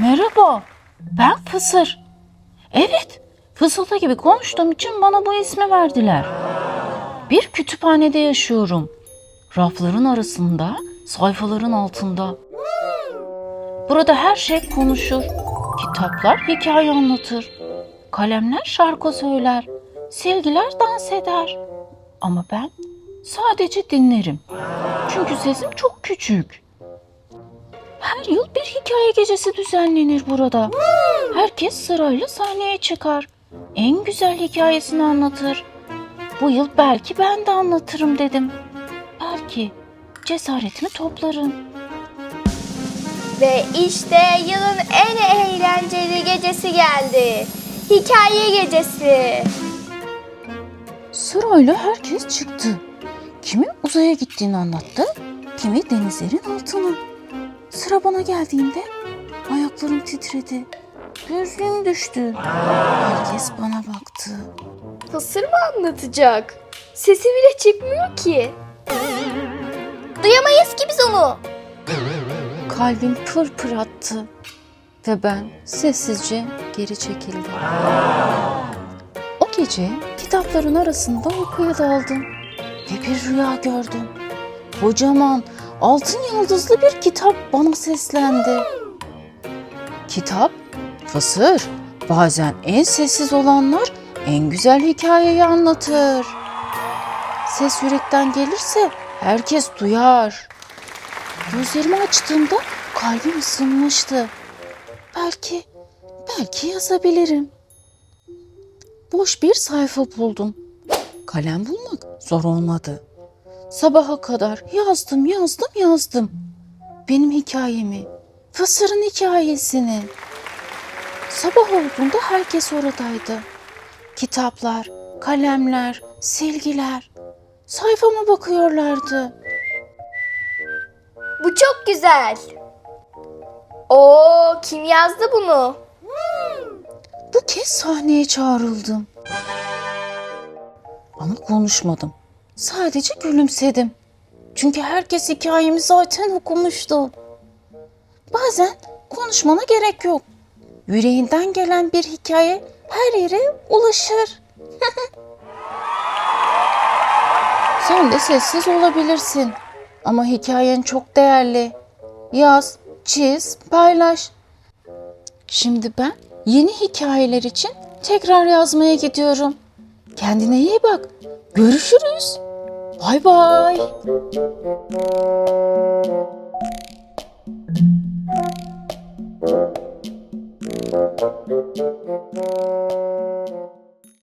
Merhaba, ben Fısır. Evet, fısıltı gibi konuştuğum için bana bu ismi verdiler. Bir kütüphanede yaşıyorum. Rafların arasında, sayfaların altında. Burada her şey konuşur. Kitaplar hikaye anlatır. Kalemler şarkı söyler. Silgiler dans eder. Ama ben sadece dinlerim. Çünkü sesim çok küçük. Her yıl bir hikaye gecesi düzenlenir burada. Herkes sırayla sahneye çıkar. En güzel hikayesini anlatır. Bu yıl belki ben de anlatırım dedim. Belki cesaretimi toplarım. Ve işte yılın en eğlenceli gecesi geldi. Hikaye gecesi. Sırayla herkes çıktı. Kimi uzaya gittiğini anlattı, kimi denizlerin altına. Sıra bana geldiğinde ayaklarım titredi. Gözlüğüm düştü. Herkes bana baktı. Fısır mı anlatacak? Sesi bile çıkmıyor ki. Duyamayız ki biz onu. Kalbim pır pır attı ve ben sessizce geri çekildim. O gece kitapların arasında uykuya daldım ve bir rüya gördüm. Kocaman altın yıldızlı bir kitap bana seslendi. Kitap, fısır, bazen en sessiz olanlar en güzel hikayeyi anlatır. Ses yürekten gelirse herkes duyar. Gözlerimi açtığımda kalbim ısınmıştı. Belki, belki yazabilirim. Boş bir sayfa buldum. Kalem bulmak zor olmadı. Sabaha kadar yazdım, yazdım, yazdım. Benim hikayemi, Fısır'ın hikayesini. Sabah olduğunda herkes oradaydı. Kitaplar, kalemler, silgiler. Sayfama bakıyorlardı. Bu çok güzel. Oo, kim yazdı bunu? Bu kez sahneye çağrıldım. Ama konuşmadım. Sadece gülümsedim. Çünkü herkes hikayemi zaten okumuştu. Bazen konuşmana gerek yok. Yüreğinden gelen bir hikaye her yere ulaşır. Sen de sessiz olabilirsin. Ama hikayen çok değerli. Yaz, çiz, paylaş. Şimdi ben yeni hikayeler için tekrar yazmaya gidiyorum. Kendine iyi bak. Görüşürüz. Bay bay.